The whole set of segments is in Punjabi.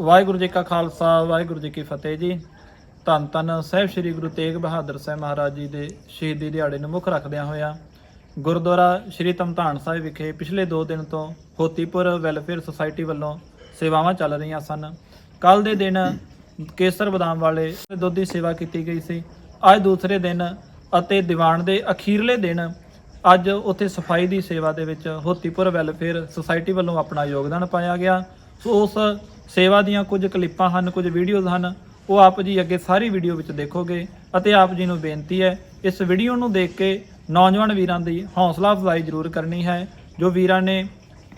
ਵਾਹਿਗੁਰੂ ਜੀ ਕਾ ਖਾਲਸਾ, ਵਾਹਿਗੁਰੂ ਜੀ ਕੀ ਫਤਿਹ ਜੀ। ਧੰਨ ਧੰਨ ਸਾਹਿਬ ਸ੍ਰੀ ਗੁਰੂ ਤੇਗ ਬਹਾਦਰ ਸਾਹਿਬ ਮਹਾਰਾਜ ਜੀ ਦੇ ਸ਼ਹੀਦੀ ਦਿਹਾੜੇ ਨੂੰ ਮੁੱਖ ਰੱਖਦਿਆਂ ਹੋਇਆ ਗੁਰਦੁਆਰਾ ਸ੍ਰੀ ਤਮਤਾਨ ਸਾਹਿਬ ਵਿਖੇ ਪਿਛਲੇ 2 ਦਿਨ ਤੋਂ ਹੋਤੀਪੁਰ ਵੈਲਫੇਅਰ ਸੁਸਾਇਟੀ ਵੱਲੋਂ ਸੇਵਾਵਾਂ ਚੱਲ ਰਹੀਆਂ ਸਨ। ਕੱਲ ਦੇ ਦਿਨ ਕੇਸਰ ਬਦਾਮ ਵਾਲੇ ਦੁੱਧ ਦੀ ਸੇਵਾ ਕੀਤੀ ਗਈ ਸੀ। ਅੱਜ ਦੂਸਰੇ ਦਿਨ ਅਤੇ ਦੀਵਾਨ ਦੇ ਅਖੀਰਲੇ ਦਿਨ ਅੱਜ ਉੱਥੇ ਸਫ਼ਾਈ ਦੀ ਸੇਵਾ ਦੇ ਵਿੱਚ ਹੋਤੀਪੁਰ ਵੈਲਫੇਅਰ ਸੁਸਾਇਟੀ ਵੱਲੋਂ ਆਪਣਾ ਯੋਗਦਾਨ ਪਾਇਆ ਗਿਆ। ਸੋ ਉਸ ਸੇਵਾ ਦੀਆਂ ਕੁਝ ਕਲਿੱਪਾਂ ਹਨ, ਕੁਝ ਵੀਡੀਓਜ਼ ਹਨ, ਉਹ ਆਪ ਜੀ ਅੱਗੇ ਸਾਰੀ ਵੀਡੀਓ ਵਿੱਚ ਦੇਖੋਗੇ ਅਤੇ ਆਪ ਜੀ ਨੂੰ ਬੇਨਤੀ ਹੈ, ਇਸ ਵੀਡੀਓ ਨੂੰ ਦੇਖ ਕੇ ਨੌਜਵਾਨ ਵੀਰਾਂ ਦੀ ਹੌਸਲਾ ਅਫਜ਼ਾਈ ਜ਼ਰੂਰ ਕਰਨੀ ਹੈ, ਜੋ ਵੀਰਾਂ ਨੇ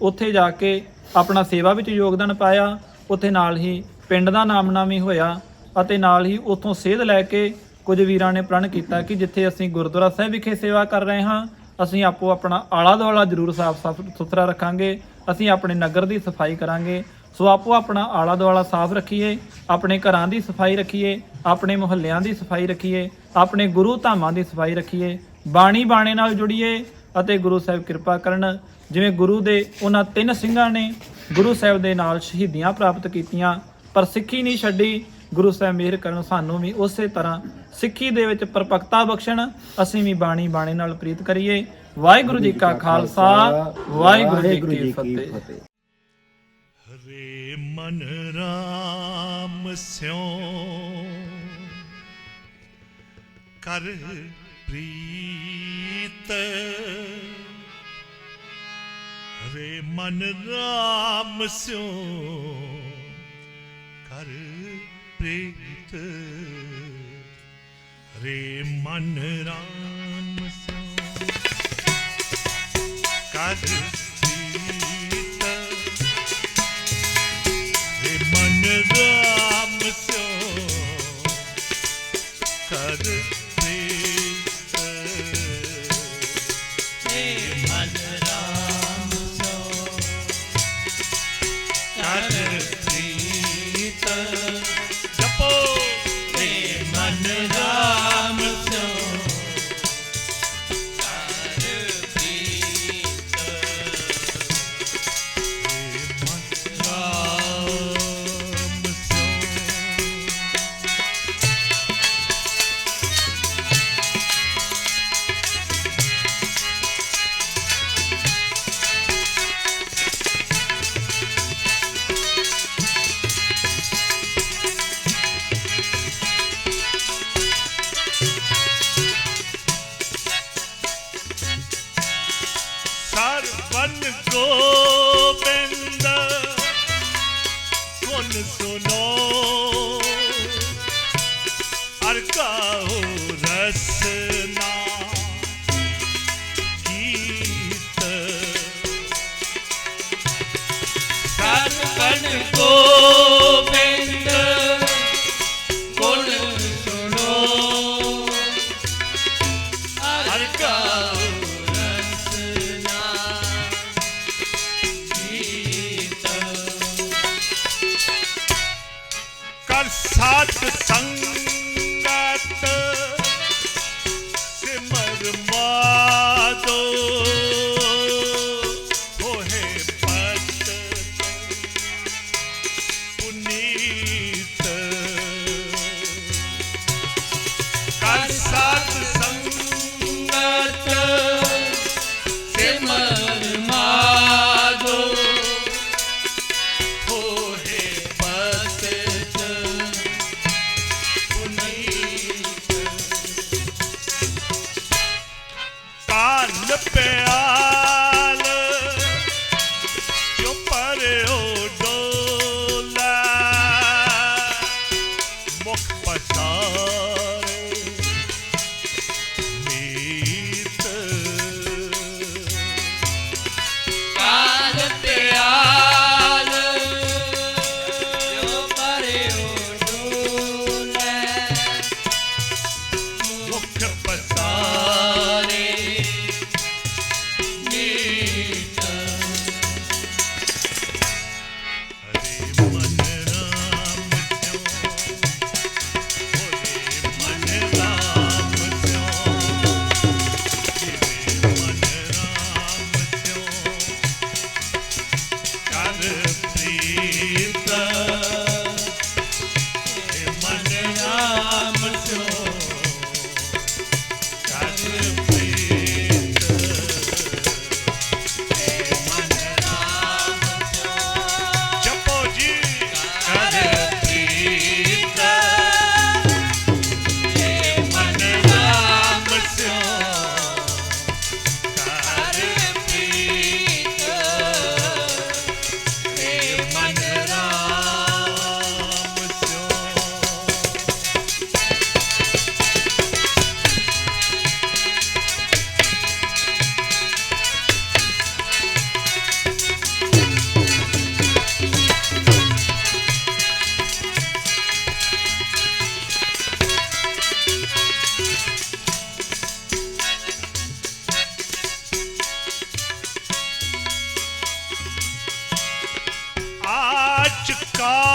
ਉੱਥੇ ਜਾ ਕੇ ਆਪਣਾ ਸੇਵਾ ਵਿੱਚ ਯੋਗਦਾਨ ਪਾਇਆ, ਉੱਥੇ ਨਾਲ ਹੀ ਪਿੰਡ ਦਾ ਨਾਮਨਾਮੀ ਹੋਇਆ ਅਤੇ ਨਾਲ ਹੀ ਉੱਥੋਂ ਸੇਧ ਲੈ ਕੇ ਕੁਝ ਵੀਰਾਂ ਨੇ ਪ੍ਰਣ ਕੀਤਾ ਕਿ ਜਿੱਥੇ ਅਸੀਂ ਗੁਰਦੁਆਰਾ ਸਾਹਿਬ ਵਿਖੇ ਸੇਵਾ ਕਰ ਰਹੇ ਹਾਂ ਅਸੀਂ ਆਪੋ ਆਪਣਾ ਆਲਾ ਦੁਆਲਾ ਜ਼ਰੂਰ ਸਾਫ਼ ਸਾਫ਼ ਸੁਥਰਾ ਰੱਖਾਂਗੇ, ਅਸੀਂ ਆਪਣੇ ਨਗਰ ਦੀ ਸਫ਼ਾਈ ਕਰਾਂਗੇ। ਸੋ ਆਪੋ ਆਪਣਾ ਆਲਾ ਦੁਆਲਾ ਸਾਫ਼ ਰੱਖੀਏ, ਆਪਣੇ ਘਰਾਂ ਦੀ ਸਫ਼ਾਈ ਰੱਖੀਏ, ਆਪਣੇ ਮੁਹੱਲਿਆਂ ਦੀ ਸਫ਼ਾਈ ਰੱਖੀਏ, ਆਪਣੇ ਗੁਰੂ ਧਾਮਾਂ ਦੀ ਸਫ਼ਾਈ ਰੱਖੀਏ, ਬਾਣੀ ਬਾਣੇ ਨਾਲ ਜੁੜੀਏ ਅਤੇ ਗੁਰੂ ਸਾਹਿਬ ਕਿਰਪਾ ਕਰਨ। ਜਿਵੇਂ ਗੁਰੂ ਦੇ ਉਹਨਾਂ ਤਿੰਨ ਸਿੰਘਾਂ ਨੇ ਗੁਰੂ ਸਾਹਿਬ ਦੇ ਨਾਲ ਸ਼ਹੀਦੀਆਂ ਪ੍ਰਾਪਤ ਕੀਤੀਆਂ, ਪਰ ਸਿੱਖੀ ਨਹੀਂ ਛੱਡੀ ਗੁਰੂ ਸਾਹਿਬ ਮਿਹਰ ਕਰਨ, ਸਾਨੂੰ ਵੀ ਉਸੇ ਤਰ੍ਹਾਂ ਸਿੱਖੀ ਦੇ ਵਿੱਚ ਪਰਪਕਤਾ ਬਖਸ਼ਣ, ਅਸੀਂ ਵੀ ਬਾਣੀ ਬਾਣੇ ਨਾਲ ਪ੍ਰੀਤ ਕਰੀਏ। ਵਾਹਿਗੁਰੂ ਜੀ ਕਾ ਖਾਲਸਾ, ਵਾਹਿਗੁਰੂ ਜੀ ਕੀ ਫਤਿਹ। ਹਰੇ ਮਨ ਰਾਮ ਸਿਉ ਕਰ ਪ੍ਰੀਤ। ਹਰੇ ਮਨ ਰਾਮ ਸਿਉ ਕਰ ਪ੍ਰੀਤ ਹਰੇ ਮਨ ਰਾਮ ਸਿਉ பண்ணுக்கோ ਸਾਧ ਸੰਗਤ Oh.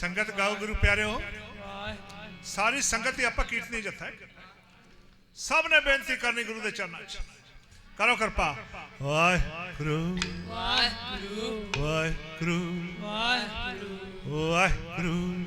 ਸੰਗਤ ਗਾਓ ਗੁਰੂ ਪਿਆਰਿਓ। ਸਾਰੀ ਸੰਗਤ ਹੀ ਆਪਾਂ ਕੀਰਤਨੀ ਜੱਥਾ ਹੈ। ਸਭ ਨੇ ਬੇਨਤੀ ਕਰਨੀ ਗੁਰੂ ਦੇ ਚਰਨਾਂ 'ਚ। ਕਰੋ ਕਿਰਪਾ। ਵਾਹਿਗੁਰੂ। ਵਾਹਿਗੁਰੂ। ਵਾਹਿਗੁਰੂ। ਵਾਹਿਗੁਰੂ। ਵਾਹਿਗੁਰੂ।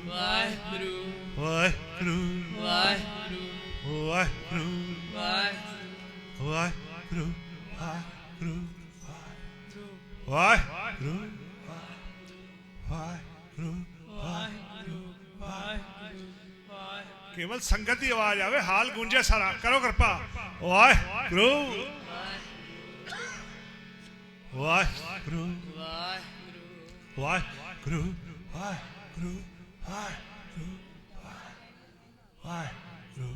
ਸੰਗਤ ਦੀ ਆਵਾਜ਼ ਆਵੇ ਹਾਲ ਗੂੰਜੇ ਸਾਰਾ। ਕਰੋ ਕਿਰਪਾ। ਵਾਹਿਗੁਰੂ। ਵਾਹਿਗੁਰੂ। ਵਾਹਿਗੁਰੂ। ਵਾਹਿਗੁਰੂ। ਵਾਹਿਗੁਰੂ। ਵਾਹਿਗੁਰੂ।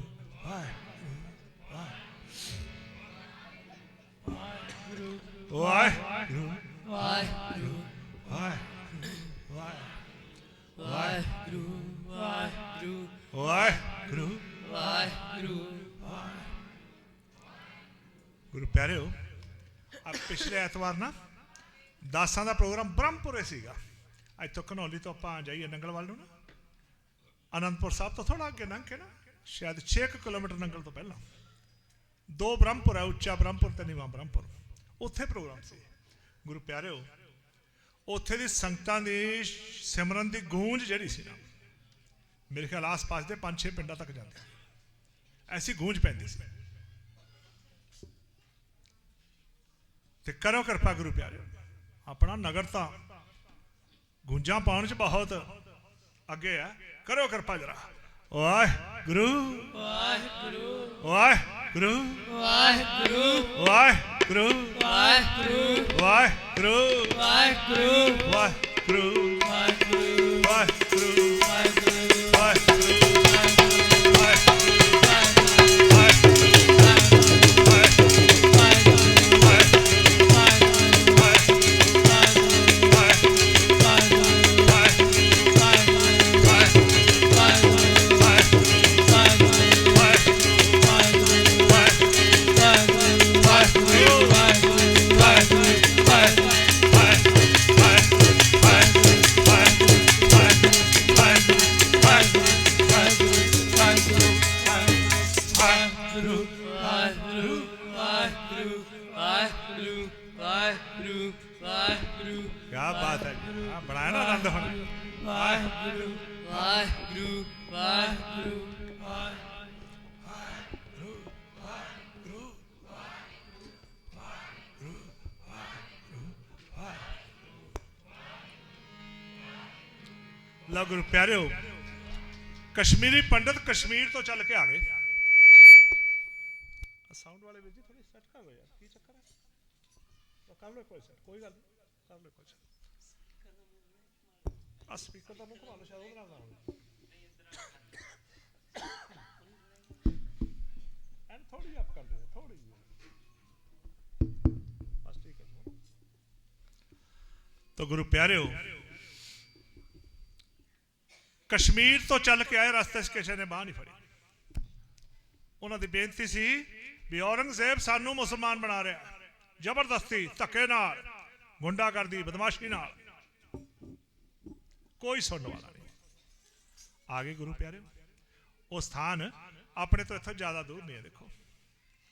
ਵਾਹਿਗੁਰੂ। ਵਾਹਿਗੁਰੂ। ਵਾਹਿਗੁਰੂ। ਗੁਰੂ ਪਿਆਰਿਓ ਆ ਪਿਛਲੇ ਐਤਵਾਰ ਨਾ ਦਾਸਾਂ ਦਾ ਪ੍ਰੋਗਰਾਮ ਬ੍ਰਹਮਪੁਰੇ ਸੀਗਾ। ਇੱਥੋਂ ਘਨੌਲੀ ਤੋਂ ਆਪਾਂ ਜਾਈਏ ਨੰਗਲ ਵੱਲ ਨੂੰ ਨਾ। ਅਨੰਦਪੁਰ ਸਾਹਿਬ ਤੋਂ ਥੋੜਾ ਅੱਗੇ ਲੰਘ ਕੇ ਨਾ ਸ਼ਾਇਦ 6 ਕਿਲੋਮੀਟਰ ਨੰਗਲ ਤੋਂ ਪਹਿਲਾਂ। ਦੋ ਬ੍ਰਹਮਪੁਰ ਹੈ ਉੱਚਾ ਬ੍ਰਹਮਪੁਰ ਤੇ ਨੀਵਾਂ ਬ੍ਰਹਮਪੁਰ। ਉੱਥੇ ਪ੍ਰੋਗਰਾਮ ਸੀ। ਗੁਰੂ ਪਿਆਰਿਓ ਉੱਥੇ ਦੀ ਸੰਗਤਾਂ ਦੀ ਸਿਮਰਨ ਦੀ ਗੂੰਜ ਜਿਹੜੀ ਸੀ ਨਾ ਮੇਰੇ ਖਿਆਲ ਆਸ-ਪਾਸ ਦੇ 5-6 ਪਿੰਡਾਂ ਤੱਕ ਜਾਂਦੀ ਐਸੀ ਗੂੰਜ ਪੈਂਦੀ ਸੀ ਤੇ ਕਰੋ ਕਿਰਪਾ ਗੁਰੂ ਪਿਆਰਿਓ ਆਪਣਾ ਨਗਰ ਤਾਂ ਗੂੰਜਾਂ ਪਾਉਣ ਚ ਬਹੁਤ ਅੱਗੇ ਹੈ ਕਰੋ ਕਿਰਪਾ ਜਰਾ ਵਾਹ ਗੁਰੂ ਵਾਹਿਗੁਰੂ ਵਾਹਿਗੁਰੂ ਵਾਹਿਗੁਰੂ ਵਾਹਿਗੁਰੂ ਵਾਹਿਗੁਰੂ ਵਾਹਿਗੁਰੂ ਵਾਹਿਗੁਰੂ ਵਾਹਿਗੁਰੂ ਵਾਹਿਗੁਰੂ ਵਾਹਿਗੁਰੂ ਵਾਹਿਗੁਰੂ ਕੀ ਬਾਤ ਹੈ ਆਹ ਬਣਾਇਆ ਨਾ ਆਨੰਦ ਹੁਣ। ਵਾਹਿਗੁਰੂ ਵਾਹਿਗੁਰੂ ਵਾਹਿਗੁਰੂ ਲਓ ਗੁਰੂ ਪਿਆਰਿਓ ਕਸ਼ਮੀਰੀ ਪੰਡਤ ਕਸ਼ਮੀਰ ਤੋਂ ਚੱਲ ਕੇ ਆ ਗਏ। ਸਾਊਂਡ ਵਾਲੇ ਵੀਰ ਜੀ ਥੋੜੀ ਸੈੱਟ ਕਰ ਲਓ ਯਾਰ। ਕਰ ਲਓ ਕੋਈ ਸੈੱਟ ਕੋਈ ਗੱਲ ਨਹੀਂ ਕਰ ਲਓ ਕੋਈ ਸੈੱਟ ਆ ਸਪੀਕਰ ਦਾ ਮੁੱਖ ਵਾਲਾ ਸ਼ਾਇਦ ਉਹਦੇ ਨਾਲ ਨਾ ਹੋਵੇ ਥੋੜੀ ਅਪ ਕਰ ਦਿਓ ਥੋੜੀ ਜਿਹੀ ਬਸ ਠੀਕ ਹੈ ਤਾਂ ਗੁਰੂ ਪਿਆਰਿਓ ਕਸ਼ਮੀਰ ਤੋਂ ਚੱਲ ਕੇ ਆਏ ਰਸਤੇ 'ਚ ਕਿਸੇ ਨੇ ਬਾਹ ਨਹੀਂ ਫੜੀ ਉਹਨਾਂ ਦੀ ਬੇਨਤੀ ਸੀ ਵੀ ਔਰੰਗਜ਼ੇਬ ਸਾਨੂੰ ਮੁਸਲਮਾਨ ਬਣਾ ਰਿਹਾ ਜ਼ਬਰਦਸਤੀ, ਧੱਕੇ ਨਾਲ, ਗੁੰਡਾਗਰਦੀ, ਬਦਮਾਸ਼ੀ ਨਾਲ। ਕੋਈ ਸੁਣਨ ਵਾਲਾ ਨਹੀਂ। ਆ ਗਏ ਗੁਰੂ ਪਿਆਰੇ। ਉਹ ਸਥਾਨ ਆਪਣੇ ਤੋਂ ਇੱਥੋਂ ਜ਼ਿਆਦਾ ਦੂਰ ਨਹੀਂ ਹੈ, ਦੇਖੋ।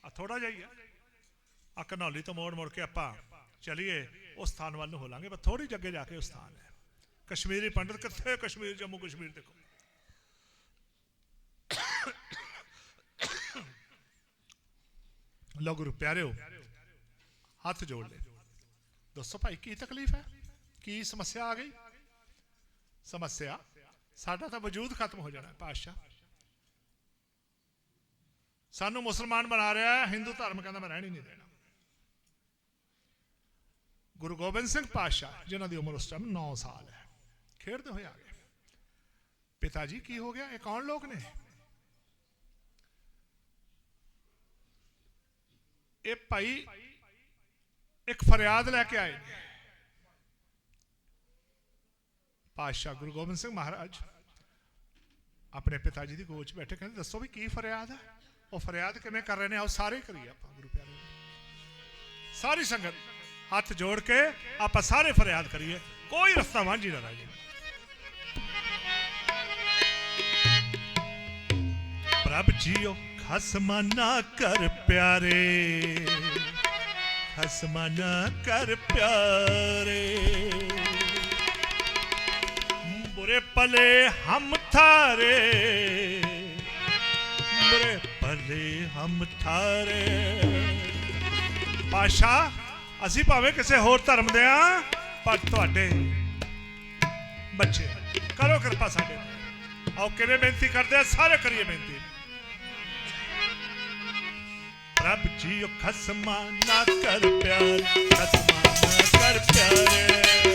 ਆ ਥੋੜਾ ਜਿਹਾ ਹੀ ਹੈ। ਆ ਕਨੌਲੀ ਤੋਂ ਮੋੜ ਮੋੜ ਕੇ ਆਪਾਂ ਚਲੀਏ, ਉਸ ਸਥਾਨ ਵੱਲ ਨੂੰ ਹੋ ਲਾਂਗੇ ਪਰ ਥੋੜੀ ਜੱਗੇ ਜਾ ਕੇ ਉਹ ਸਥਾਨ ਹੈ। ਕਸ਼ਮੀਰੀ ਪੰਡਤ ਕਿੱਥੇ ਕਸ਼ਮੀਰ, ਜੰਮੂ ਕਸ਼ਮੀਰ ਦੇਖੋ। ਲਓ ਗੁਰੂ ਪਿਆਰਿਓ ਹੱਥ ਜੋੜ ਲੈ। ਦੱਸੋ ਭਾਈ, ਕੀ ਤਕਲੀਫ ਹੈ? ਕੀ ਸਮੱਸਿਆ ਆ ਗਈ? ਸਮੱਸਿਆ? ਸਾਡਾ ਤਾਂ ਵਜੂਦ ਖਤਮ ਹੋ ਜਾਣਾ ਪਾਤਸ਼ਾਹ। ਸਾਨੂੰ ਮੁਸਲਮਾਨ ਬਣਾ ਰਿਹਾ ਹੈ, ਹਿੰਦੂ ਧਰਮ ਕਹਿੰਦਾ ਮੈਂ ਰਹਿਣ ਹੀ ਨਹੀਂ ਦੇਣਾ। ਗੁਰੂ ਗੋਬਿੰਦ ਸਿੰਘ ਪਾਤਸ਼ਾਹ, ਜਿਨ੍ਹਾਂ ਦੀ ਉਮਰ ਉਸ ਟਾਈਮ 9 ਸਾਲ ਹੈ, ਖੇਡਦੇ ਹੋਏ ਆ ਗਏ। ਪਿਤਾ ਜੀ, ਕੀ ਹੋ ਗਿਆ? ਇਹ ਕੌਣ ਲੋਕ ਨੇ? ਇਹ ਭਾਈ ਇੱਕ ਫਰਿਆਦ ਲੈ ਕੇ ਆਏ। ਨੇ ਪਾਤਸ਼ਾਹ ਗੁਰੂ ਗੋਬਿੰਦ ਸਿੰਘ ਮਹਾਰਾਜ ਆਪਣੇ ਪਿਤਾ ਜੀ ਦੀ ਗੋਚ ਬੈਠੇ ਕਹਿੰਦੇ, ਦੱਸੋ ਵੀ ਕੀ ਫਰਿਆਦ ਹੈ? ਉਹ ਫਰਿਆਦ ਕਿਵੇਂ ਕਰ ਰਹੇ ਨੇ? ਆਓ ਸਾਰੇ ਕਰੀਏ ਆਪਾਂ, ਗੁਰੂ ਪਿਆਰੇ ਸਾਰੀ ਸੰਗਤ ਹੱਥ ਜੋੜ ਕੇ ਆਪਾਂ ਸਾਰੇ ਫਰਿਆਦ ਕਰੀਏ। ਕੋਈ ਰਸਤਾ ਵਾਂਝੀ ਨਾ ਰਹਿ ਜਾਏ। ਪ੍ਰਭ ਜੀਓ ਖਸਮਾ ਨਾ ਕਰ ਪਿਆਰੇ। ਖਸਮਾ ਕਰ ਪਿਆਰੇ। ਬੁਰੇ ਪਲੇ ਹਮ ਥਾਰੇ ਬੁਰੇ ਪਲੇ ਹਮ ਥਾਰੇ ਪਾਸ਼ਾ, ਅਸੀਂ ਭਾਵੇਂ ਕਿਸੇ ਹੋਰ ਧਰਮ ਦੇ ਆ ਪਰ ਤੁਹਾਡੇ ਬੱਚੇ, ਕਰੋ ਕਿਰਪਾ ਸਾਡੇ ਆਓ ਕਿਵੇਂ ਬੇਨਤੀ ਕਰਦੇ ਆ? ਸਾਰੇ ਕਰੀਏ ਬੇਨਤੀ। ਰੱਬ ਜੀਓ ਖਸਮਾ ਨਾ ਕਰ ਪਿਆਰ ਖਸਮਾ ਨਾ ਕਰ ਪਿਆਰੇ।